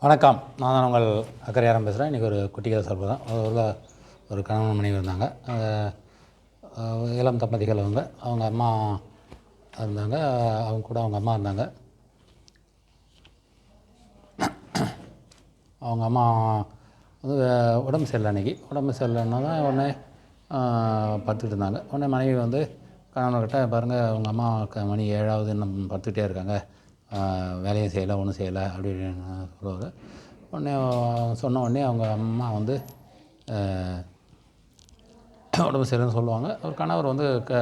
வணக்கம். நான் தான் உங்கள் அக்கறையாரம் பேசுகிறேன் இன்றைக்கி ஒரு குட்டி சார்பு தான். ஒரு ஒரு கணவன் மனைவி இருந்தாங்க. இளம் தம்பதிகள் அவங்க அவங்க அம்மா இருந்தாங்க. அவங்க கூட அவங்க அம்மா இருந்தாங்க. அவங்க அம்மா வந்து உடம்பு சரியில்லை அன்றைக்கி உடம்பு சரியில்லைன்னா தான் உடனே படுத்துக்கிட்டு இருந்தாங்க. உடனே மனைவி வந்து கணவன்கிட்ட பாருங்கள் அவங்க அம்மா க- மணி ஏழாவது இன்னும் படுத்துக்கிட்டே இருக்காங்க. வேலையும் செய்யலை ஒன்றும் செய்யலை அப்படின்னு சொல்லுவார். உடனே சொன்ன உடனே அவங்க அம்மா வந்து உடம்பு சரியில்லைன்னு சொல்லுவாங்க. அவர் கணவர் வந்து க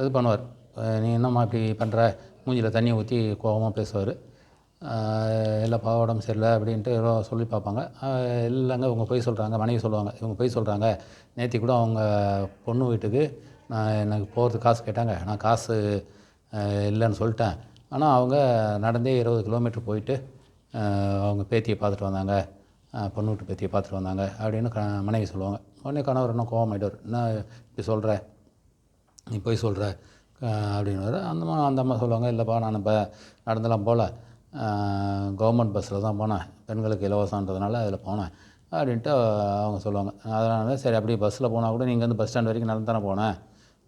இது பண்ணுவார். நீ என்னம்மா இப்படி பண்ணுற மூஞ்சியில் தண்ணி ஊற்றி கோபமாக பேசுவார். இல்லைப்பா உடம்பு சரியில்லை அப்படின்ட்டு ஏதோ சொல்லி பார்ப்பாங்க. இல்லைங்க இவங்க போய் சொல்கிறாங்க மனைவி சொல்லுவாங்க. இவங்க போய் சொல்கிறாங்க நேற்று கூட அவங்க பொண்ணு வீட்டுக்கு நான் எனக்கு போகிறதுக்கு காசு கேட்டாங்க. நான் காசு இல்லைன்னு சொல்லிட்டேன். ஆனால் அவங்க நடந்தே இருபது கிலோமீட்டர் போயிட்டு அவங்க பேத்தியை பார்த்துட்டு வந்தாங்க. ஆஹ் பொண்ணு வீட்டு பேத்தியை பார்த்துட்டு வந்தாங்க அப்படின்னு க மனைவி சொல்லுவாங்க. உடனே கணவர் இன்னும் கோவமாயிடுவார் என்ன இப்படி சொல்கிற நீ போய் சொல்கிற அப்படின்னு அந்த அம்மா அந்த அம்மா சொல்லுவாங்க இல்லைப்பா நான் இப்போ நடந்தெல்லாம் போகல கவர்மெண்ட் பஸ்ஸில் தான் போனேன். பெண்களுக்கு இலவசன்றதுனால அதில் போனேன். அப்படின்ட்டு அவங்க சொல்லுவாங்க. அதனால சரி அப்படியே பஸ்ஸில் போனால் கூட நீங்கள் வந்து பஸ் ஸ்டாண்ட் வரைக்கும் நடந்து தானே போனேன்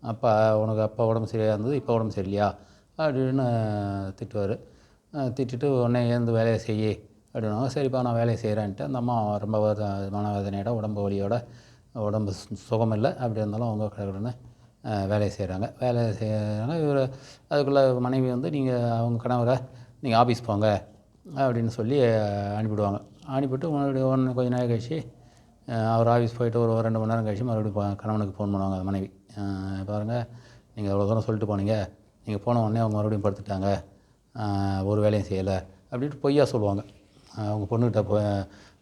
அப்போ உனக்கு அப்போ உடம்பு சரியாக இருந்தது இப்போ உடம்பு சரியில்லையா? அப்படின்னு திட்டுவார். திட்டிட்டு உடனே எழுந்து வேலையை செய்ய அப்படின்னாங்க சரிப்பா நான் வேலையை செய்கிறேன்ட்டு அந்த அம்மா ரொம்ப வேத- மனவேதனையோட உடம்பு வலியோட உடம்பு சு- அப்படி இருந்தாலும் அவங்க கடற்கடன்னு வேலையை செய்கிறாங்க வேலையை செய்கிறாங்க இவர் அதுக்குள்ளே மனைவி வந்து நீங்கள் அவங்க கணவரை நீங்கள் ஆஃபீஸ் போங்க. அப்படின்னு சொல்லி அனுப்பிவிடுவாங்க. அனுப்பிவிட்டு மறுபடியும் ஒன்று கொஞ்ச நேரம் கழிச்சு அவர் ஆஃபீஸ் போயிட்டு ஒரு ரெண்டு மணி நேரம் கழிச்சு மறுபடியும் கணவனுக்கு ஃபோன் பண்ணுவாங்க மனைவி. பாருங்கள் நீங்கள் எவ்வளோ தூரம் சொல்லிட்டு போனீங்க. நீங்கள் போன உடனே அவங்க மறுபடியும் படுத்துட்டாங்க ஒரு வேலையும் செய்யலை அப்படின்ட்டு பொய்யா சொல்லுவாங்க. அவங்க பொண்ணுக்கிட்ட போ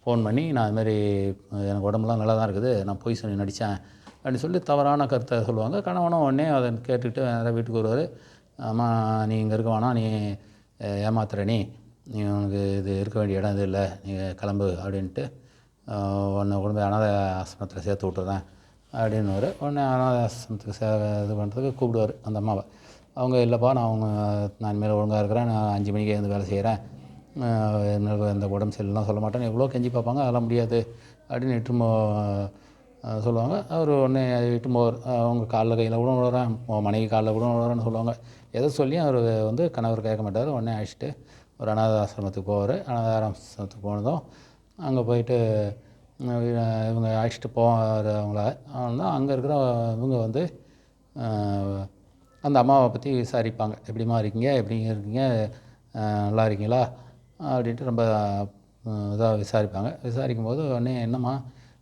ஃபோன் பண்ணி நான் அதுமாரி எனக்கு உடம்புலாம் நல்லா தான் இருக்குது நான் பொய் சொல்லி நடித்தேன் அப்படின்னு சொல்லி தவறான கருத்தை சொல்லுவாங்க. கணவனும் உடனே அதை கேட்டுக்கிட்டு வேறு வீட்டுக்கு வருவார். அம்மா நீ இங்கே இருக்க வேணாம் நீ ஏமாத்துற நீ. நீ உனக்கு இது இருக்க வேண்டிய இடம் இது இல்லை நீ கிளம்பு அப்படின்ட்டு உன்னை கொண்டு அனாதை ஆசிரமத்தில் சேர்த்து விட்டுறேன் அப்படின்னுவார். உடனே அனாதை ஆசிரமத்துக்கு சே இது பண்ணுறதுக்கு கூப்பிடுவார் அந்த அம்மாவை. அவங்க இல்லைப்பா நான் அவங்க நான் இனிமேல் ஒழுங்காக இருக்கிறேன் நான் அஞ்சு மணிக்கு வந்து வேலை செய்கிறேன் எனக்கு அந்த உடம்பு சரியில்லாம் சொல்ல மாட்டேன். எவ்வளோ கெஞ்சி பார்ப்பாங்க அதெல்லாம் முடியாது அப்படின்னு இட்டுமோ சொல்லுவாங்க. அவர் உடனே இட்டு போவார் அவங்க காலில் கையில் கூட விழுறேன் மனைவி காலில் கூட விழுறேன்னு சொல்லுவாங்க. எதை சொல்லியும் அவர் வந்து கணவர் கேட்க மாட்டார். உடனே அழைச்சிட்டு ஒரு அனாத ஆசிரமத்துக்கு போவார். அனாத ஆசிரமத்துக்கு போனதும் அங்கே போயிட்டு இவங்க அழைச்சிட்டு போவார் அவங்கள. ஆனால் அங்கே இருக்கிற இவங்க வந்து அந்த அம்மாவை பற்றி விசாரிப்பாங்க. எப்படிம்மா இருக்கீங்க? எப்படி இருக்கீங்க? நல்லா இருக்கீங்களா? அப்படின்ட்டு ரொம்ப இதாக விசாரிப்பாங்க. விசாரிக்கும் போது உடனே என்னம்மா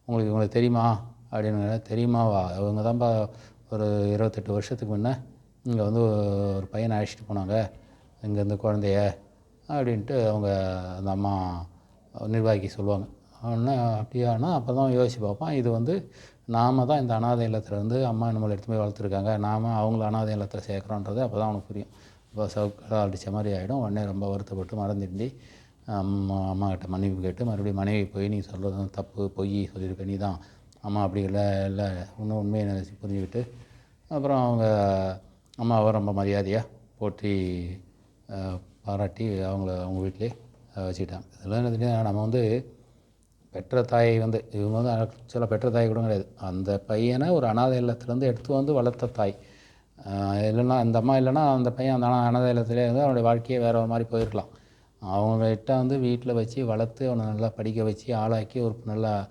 உங்களுக்கு உங்களுக்கு தெரியுமா? அப்படின்னு தெரியுமாவா அவங்க தான்ப்பா ஒரு இருபத்தெட்டு வருஷத்துக்கு முன்னே இங்கே வந்து ஒரு பையனை அழைச்சிட்டு போனாங்க. இங்கேருந்து குழந்தைய அப்படின்ட்டு அவங்க அந்த அம்மா நிர்வாகி சொல்லுவாங்க. ஒன்று அப்படியானா அப்போ தான் யோசிச்சு பார்ப்பான். இது வந்து நாம தான் இந்த அனாதை இல்லத்தில் வந்து அம்மா நம்மளை எடுத்து போய் வளர்த்துருக்காங்க. நாம அவங்கள அனாதை இல்லத்தில் சேர்க்குறோன்றது அப்போ தான் அவனுக்கு புரியும். இப்போ சவுக்கடா அடித்த மாதிரி ஆகிடும் உடனே ரொம்ப வருத்தப்பட்டு மறந்துட்டு அம்மா அம்மா கிட்ட மன்னிப்பு கேட்டு மறுபடியும் மனைவி போய் நீ சொல்கிறது தப்பு. பொய் சொல்லியிருக்க. நீ தான். அம்மா அப்படி இல்லை இல்லை. இன்னும் உண்மையை நினச்சி புரிஞ்சுக்கிட்டு. அப்புறம் அவங்க அம்மாவை ரொம்ப மரியாதையாக போற்றி பாராட்டி அவங்கள அவங்க வீட்டிலே வச்சுக்கிட்டாங்க. இதெல்லாம் நம்ம வந்து பெற்ற தாயை வந்து இவங்க வந்து ஆக்சுவலாக பெற்ற தாய் கூட கிடையாது. அந்த பையனை ஒரு அனாதை இல்லத்துலேருந்து எடுத்து வந்து வளர்த்த தாய். இல்லைன்னா அந்த அம்மா இல்லைன்னா அந்த பையன் அந்த அனா- அனாதை இல்லத்திலே இருந்து அவனுடைய வாழ்க்கையே வேறு மாதிரி போயிருக்கலாம். அவங்ககிட்ட வந்து வீட்டில் வச்சு வளர்த்து அவனை நல்லா படிக்க வச்சு ஆளாக்கி ஒரு நல்லா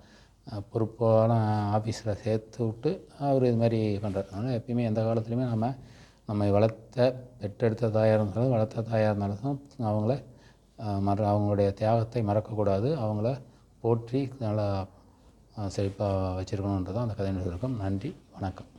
பொறுப்பான ஆஃபீஸில் சேர்த்து விட்டு அவர் இது மாதிரி பண்ணுறாரு அதனால் எப்பயுமே எந்த காலத்துலையுமே நம்ம நம்மை வளர்த்த பெற்றெடுத்த தாயாக இருந்தாலும் வளர்த்த தாயாக இருந்தாலும் அவங்கள மற அவங்களுடைய தியாகத்தை மறக்கக்கூடாது. அவங்கள போற்றி நல்லா செழிப்பாக வச்சுருக்கணுன்றது அந்த கதையினுடைய சுருக்கம் நன்றி வணக்கம்.